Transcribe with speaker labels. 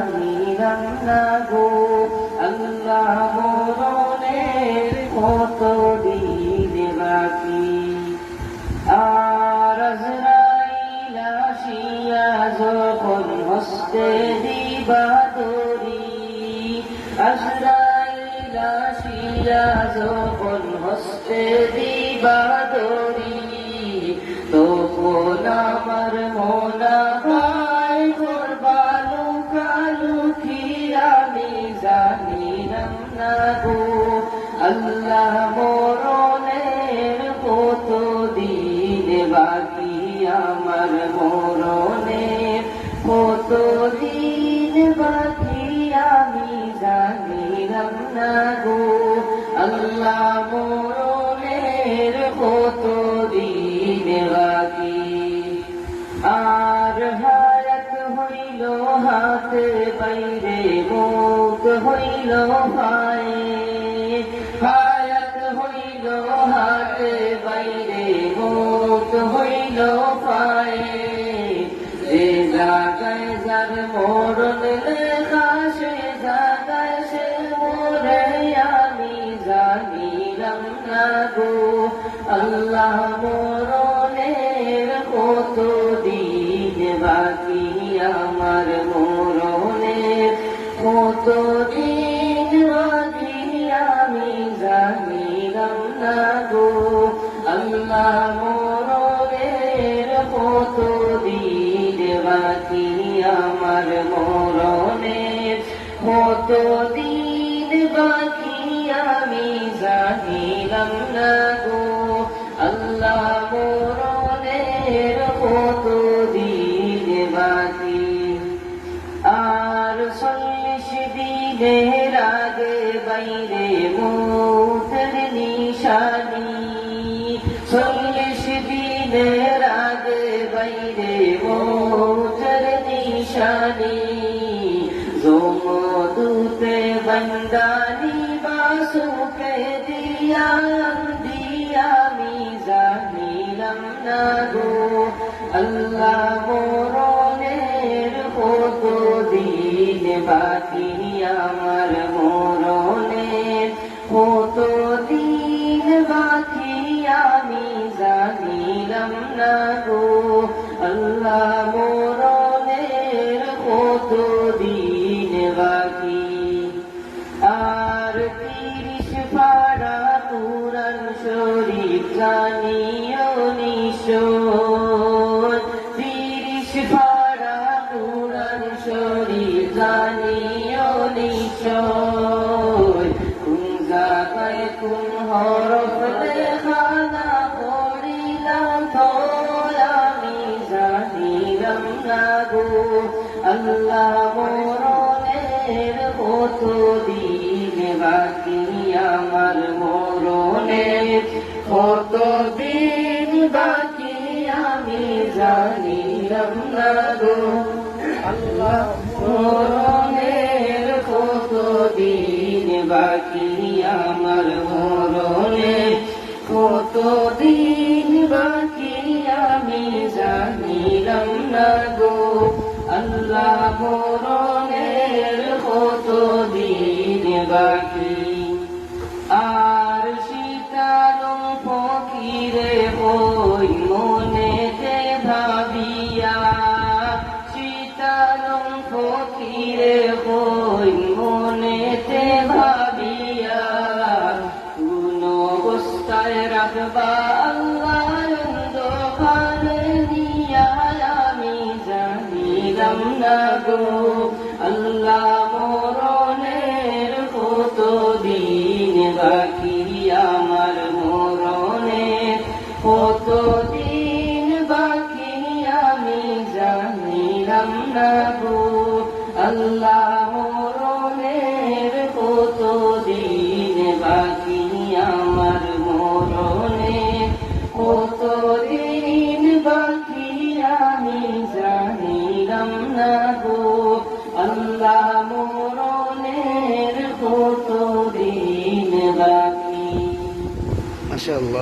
Speaker 1: জানিলাম না গো আল্লাহ মরণের কত আর আসিয়া যখন হস্তে দিবা দরি আজরাইল আসিয়া যখন হস্তে দিবা দরি তখন আমার মনা হাতে বাইরে মুখ হইল ভাই হায়াত হইল হাতে বাইরে মুখ হইল ভাই যে জাগায় যার মরণ লেখা, সে জাগায় সে মরে আমি জানিলাম না গো। আল্লাহ কত দিন বাকি আমি জানিলাম না গো আল্লাহ মরণের কত আমার মরণের কত দিন বাকি আমি জানিলাম না দিনের আগে বাইরে মুখের নিশানি। চল্লিশ দিনের আগে বাইরে মুখের নিশানি। জমদূতে বন্দানি বাসুকে দিয়া দিয়া আমি জানিলাম না গো আল্লাহ মরণের কত দিন বাকি আমার গো আল্লাহ মরণের কত দিন বাকি আমার কত দিন বাকি আমি জানিলাম না আল্লাহ মরণের কত দিন বাকি আমার মরণের কত দিন ফকিরে ওই মনেতে ভাবিয়া কোন অবস্থায় রাখবা আল্লাহ অন্ধকারে নিয়া। আমি জানিলাম না গো, আল্লাহ মরণের কত দিন বাকি? আমার আল্লাহ কত দিন বাকি আমার মরণে? কত না গো। আল্লাহ মরণের কত দিন বাকি? মাশাআল্লাহ।